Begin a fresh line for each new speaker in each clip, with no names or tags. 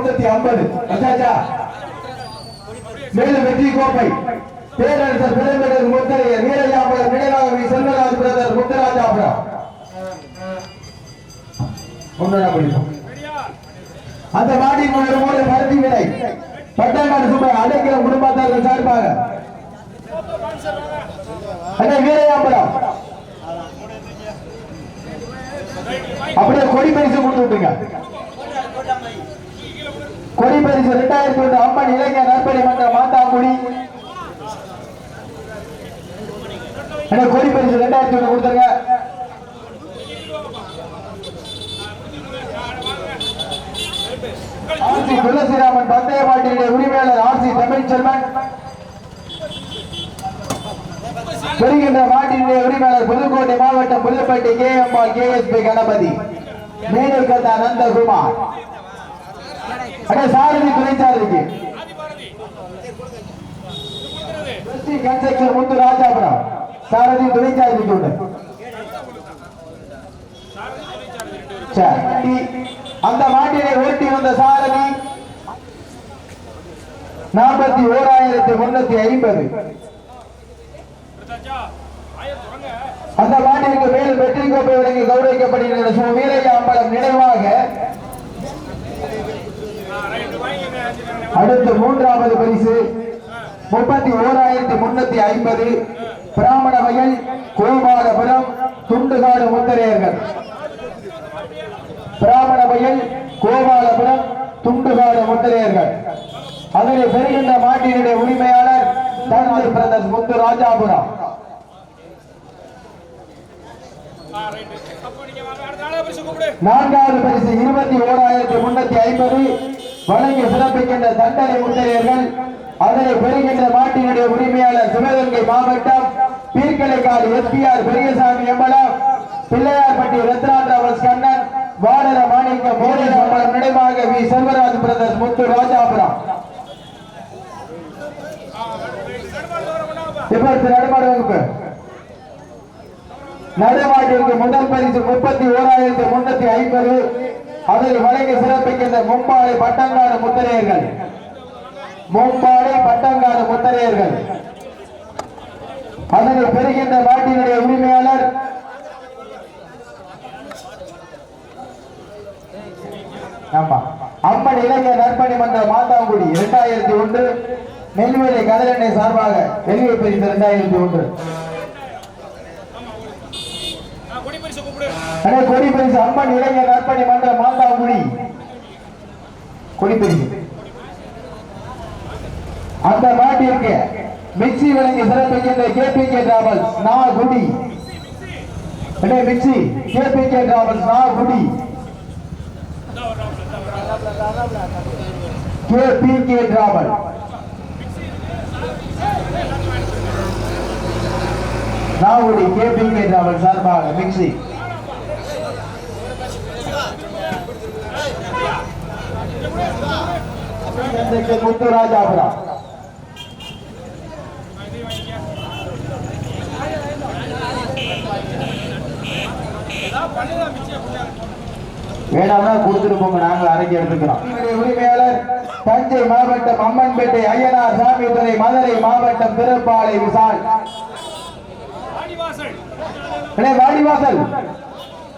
முன்னூத்தி ஐம்பது. அச்சாச்சா மேலும் வெற்றி கோப்பை. பேரரசர் பெருமிடர் முத்தரையர் வீரஜாபுரம் நினைவாக செல்வராஜ் பிரதர் முத்தராஜாபுரம். அந்த மாட்டின் ஒரு பருத்தி விலை பத்தாயிரம் ரூபாய் அடைக்கிற குடும்பத்தார்கள் சார்பாக. அண்ணா வீரயாபுரம் அப்படியே கொடி பரிசு கொடுத்து விட்டுங்க பரிசு இரண்டாயிரத்தி ஒன்று அம்மன் இளைஞர் நற்பணி மன்ற மாத்தாங்குடி அண்ணா கொடி பரிசு இரண்டாயிரத்தி ஒன்று கொடுத்துருங்க. ஆர்சி துளசிராமன் பந்தய பாட்டியுடைய உரிமையாளர் ஆர்சி தமிழ் செல்வன். பெறுகின்ற மாட்டினுடைய உரிமையாளர் புதுக்கோட்டை மாவட்டம் Pudupettai K MR K S P Ganapathi. மேனகதா Nandakumar அடே சாரதி துணை சாரதிக்கு கிறிஸ்டி கன்ஸ்ட்ரக்ஷன் முத்து ராஜாபுரம். சாரதி துணை சாரதிக்கு உண்டு. சரி. அந்த மாட்டினை ஓட்டி வந்த சாரதி நாற்பத்தி ஓராயிரத்தி முன்னூத்தி ஐம்பது. அந்த மாட்டிற்கு மேல் வெற்றி கோப்பை வழங்கி கௌரவிக்கப்படுகின்ற சு வீரையா அம்பலம் நினைவாக அடுத்து மூன்றாவது பரிசு முப்பத்தி ஓராயிரத்தி முன்னூத்தி ஐம்பது பிராமண வயல் கோபாலபுரம் துண்டுகாடு முத்தரையர்கள். பிராமண வயல் கோபாலபுரம் துண்டுகாடு முத்தரையர்கள். அதனை பெறுகின்ற மாட்டினுடைய உரிமையாளர் தந்தை பிரதர்ஸ் முத்து ராஜாபுரம். நான்காவது பரிசு இருபத்தி ஓராயிரத்தி முன்னூத்தி ஐம்பது வழங்கி சிறப்பிக்கின்ற தண்டனை முத்தரையர்கள் அதனை பெறுகின்ற மாட்டினுடைய உரிமையாளர் சிவகங்கை மாவட்டம் Peerkalaikadu S P R Periyasamy emblem Pillaiyarpatti Ratna Kannan வாடர மாணிக்க மோடி சம்பளம் நினைவாக வி. செல்வராஜ் பிரதர்ஸ் முத்து ராஜாபுரம். இப்ப நடுமாடு வகுப்பு. நடுமாட்டிற்கு முதல் பரிசு முப்பத்தி ஓராயிரத்தி முன்னூத்தி ஐம்பது. அதில் வழங்கி சிறப்பிக்கின்ற மும்பாலை பட்டங்காடு முத்திரையர்கள். மும்பாலை பட்டங்காடு முத்திரையர்கள். அதனை பெறுகின்ற நாட்டினுடைய உரிமையாளர் ஆமா அம்மன் இளைஞர் நற்பணி மன்ற மாத்தாங்குடி இரண்டாயிரத்தி ஒன்று. நெல்வேலி கதிரெண்ணெய் சார்பாக வெளியே பிரிந்த இரண்டாயிரத்தி ஒன்று. கொடி பரிசு அம்மன் இளைஞர் நற்பணி மன்ற மாந்தாங்குடி. கொடி பரிசு அந்த மாட்டிற்கு மிக்சி வழங்கி சிறப்பிக்கின்ற K P K travels Nagudi. அண்ணே mixie K P K travels Nagudi K P K travel. Nagudi K travel சார்பாக மிக்சி முத்துராஜாபுரம் வேணாம்னா கொடுத்துட்டு போங்க நாங்கள் அரைக்கி எடுத்துக்கிறோம். உரிமையாளர் தஞ்சை மாவட்டம் அம்மன்பேட்டை ஐயனார் சாமித்துறை மதுரை மாவட்டம் திருப்பாலை விசால். வாடிவாசல்.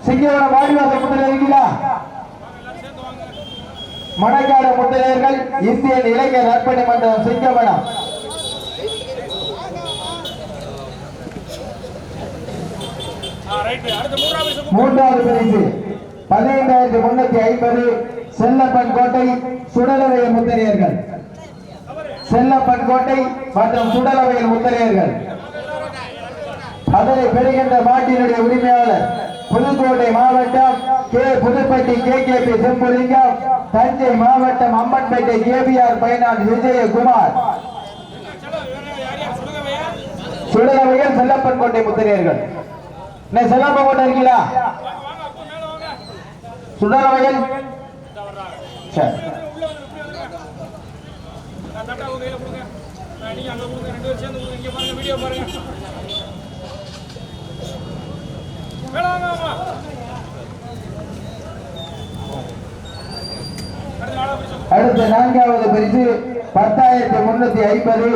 சிங்கவரம் வாடிவாசல் முத்திரை இருக்கீங்களா மணக்காடு இந்தியன் இளைஞர் நற்பணி மன்றம் சிங்கமணம் மூன்றாவது பரிசு பதினைந்தாயிரத்தி முன்னூத்தி ஐம்பது செல்லப்பன் கோட்டை சுடலவையல் முத்திரையர்கள். செல்லப்பன் கோட்டை மற்றும் சுடலவையல் முத்திரையர்கள். அதனை பெறுகின்ற மாட்டினுடைய உரிமையாளர் புதுக்கோட்டை மாவட்டம் K Puduppatti K K P Sembulingam Thanjai மாவட்டம் அம்மன்பேட்டை கேபிஆர் பயனாளி விஜயகுமார். சுடலவையல் செல்லப்பன் கோட்டை முத்திரியர்கள். என்ன செல்லப்பன் கோட்டை இருக்கீங்களா? சுடலவையல். சரி.
வீடியோ பாருங்க.
நான்காவது பரிசு பத்தாயிரத்தி முன்னூத்தி ஐம்பது.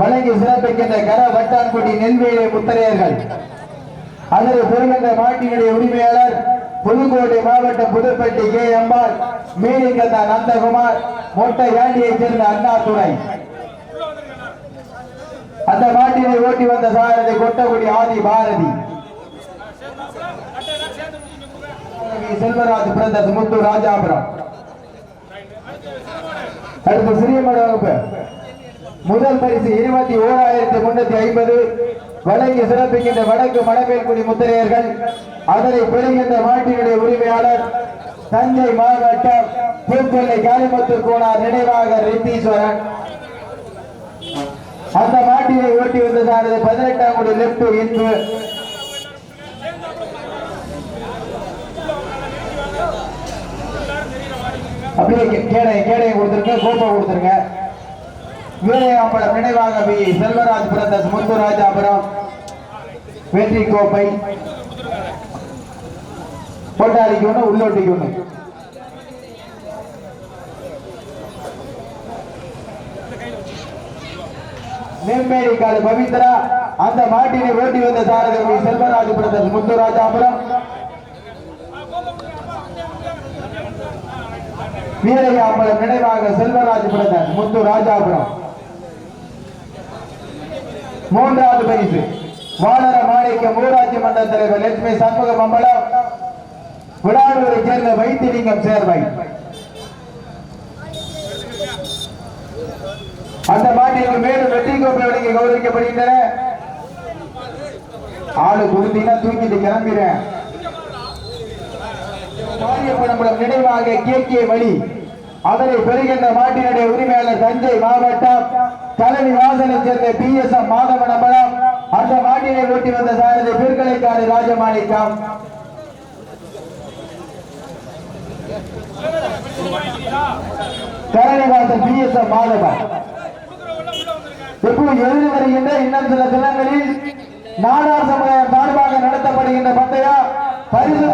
வழங்கி சிறப்பிக்கின்ற கர வட்டான்குடி நெல்வேலி முத்தரையர்கள். அதனை பெறுகின்ற மாட்டினுடைய உரிமையாளர் புதுக்கோட்டை மாவட்டம் புதுப்பட்டி கே. அம்பாள் மீனிங்கந்தா நந்தகுமார் மொட்டை யாண்டியைச் சேர்ந்த அண்ணாதுரை. அந்த மாட்டினை ஓட்டி வந்த சாரதி கொட்டகுடி ஆதி பாரதி. செல்வராஜ் பிறந்த முத்து ராஜாபுரம். அடுத்து சிறியமட வகுப்பு. முதல் பரிசு இருபத்தி ஓராயிரத்தி முன்னூத்தி ஐம்பது. வழங்கி சிறப்பிக்கின்ற வடக்கு மணமேல்குடி முத்திரையர்கள் அதனை பெறுகின்ற மாட்டினுடைய உரிமையாளர் தஞ்சை மாவட்டம் பூக்கொல்லை காளிமுத்து கோனார் நினைவாக ரித்தீஸ்வரன். அந்த மாட்டினை ஓட்டி வந்ததானது பதினெட்டாம் கோடி லெப்ட் இன்பு. அப்படியே கே- கேடை கேடையை கொடுத்துருங்க கோப்பை கொடுத்துருங்க வீரையாம்பலம் நினைவாக வி செல்வராஜ் பிரதர்ஸ் முத்துராஜாபுரம் வெற்றி கோப்பை. கொட்டாரிக்கு ஒன்று உள்ளோட்டிக்கு ஒன்று நெம்மேடி காடு பவித்ரா அந்த மாட்டினை ஓட்டி வந்த சாரதி செல்வராஜ் பிரதர்ஸ் முத்துராஜாபுரம் வீரையாம்பலம் நினைவாக செல்வராஜ் பிரதர் முத்து ராஜாபுரம். மூன்றாவது பரிசு. வானர மாணிக்கம் ஊராட்சி மன்ற தலைவர் லட்சுமி சண்முகம் அம்பலம் விடானூரை சேர்ந்த வைத்திலிங்கம் சேர்வை. அந்த மாட்டிற்கு மேலும் வெற்றி கோப்பை வழங்கி கௌரவிக்கப்படுகின்றன. ஆளு கொடுத்தீங்கன்னா தூக்கிட்டு கிளம்பிடுறேன். மாரியப்பனபுரம் நினைவாக கே கே வழி. அதனை பெறுகின்ற மாட்டினுடைய உரிமையாளர் தஞ்சை மாவட்டம் தலைமை வாசனை சேர்ந்த P S M Madhavan Ambalam அந்த மாட்டினை ஓட்டி வந்த சாரதி பிற்கலைக்காடு ராஜமாணிக்கம். கரணிவாசன் பி எஸ் எம் மாதவன். இப்போ எழுதி வருகின்ற இன்னும் சில தினங்களில் நாடார் சமுதாயம் சார்பாக நடத்தப்படுகின்ற பந்தயம் பரிசு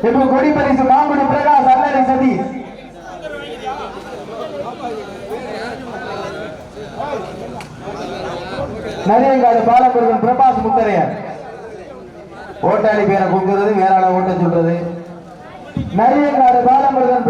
இப்போ கொடி பரிசு மாங்குடி பிரகாஷ் அல்லறை சதீஷ் நரியங்காடு பாலமுருகன் பிரபாஸ் முத்தரையர் ஓட்டாளி பேரை கூப்பிடுறது வேற ஓட்டம் ஓட்ட சொல்றது நரியங்காடு பாலமுருகன் பிரபா-